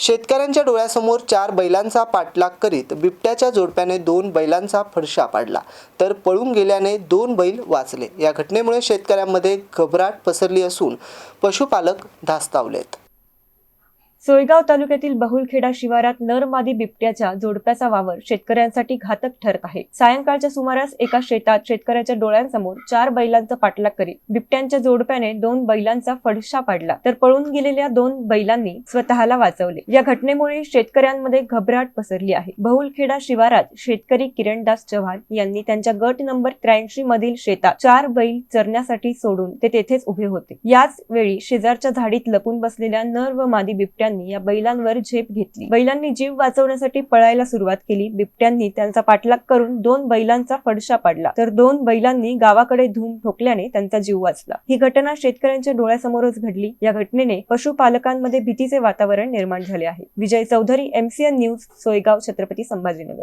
शेतकऱ्यांच्या डोळ्यासमोर चार बैलांचा पाठलाग करीत बिबट्याच्या जोडप्याने दोन बैलांचा फडशा पाडला. तर पळून गेल्याने दोन बैल वाचले. या घटनेमुळे शेतकऱ्यांमध्ये घबराट पसरली असून पशुपालक धास्तावलेत. सोयगाव तालुक्यातील बहुलखेडा शिवारात नर मादी बिबट्याच्या जोडप्याचा वावर शेतकऱ्यांसाठी घातक ठरत आहे. सायंकाळच्या सुमारास एका शेतात शेतकऱ्याच्या डोळ्यांसमोर चार बैलांचा पाठलाग करीत बिबट्यांच्या जोडप्याने दोन बैलांचा फडशा पाडला तर पळून गेलेल्या दोन बैलांनी स्वतःला वाचवले. या घटनेमुळे शेतकऱ्यांमध्ये घबराट पसरली आहे. बहुलखेडा शिवारात शेतकरी किरणदास चव्हाण यांनी त्यांच्या गट नंबर त्र्याऐंशी मधील शेतात चार बैल चरण्यासाठी सोडून ते तेथेच उभे होते. याच वेळी शेजारच्या झाडीत लपून बसलेल्या नर व मादी बिबट्या बिबट्यांनी या बैलांवर झेप घेतली. बैलांनी जीव वाचवण्यासाठी पळायला सुरुवात केली. बिबट्यांनी त्यांचा पाठलाग करून दोन बैलांचा फडशा पाडला. तर दोन बैलांनी गावाकडे धूम ठोकल्याने त्यांचा जीव वाचला. ही घटना शेतकऱ्यांच्या डोळ्यासमोरच घडली. या घटनेने पशुपालकांमध्ये भीतीचे वातावरण निर्माण झाले आहे. Vijay Chaudhari MCN news Soygaon Chhatrapati Sambhajinagar.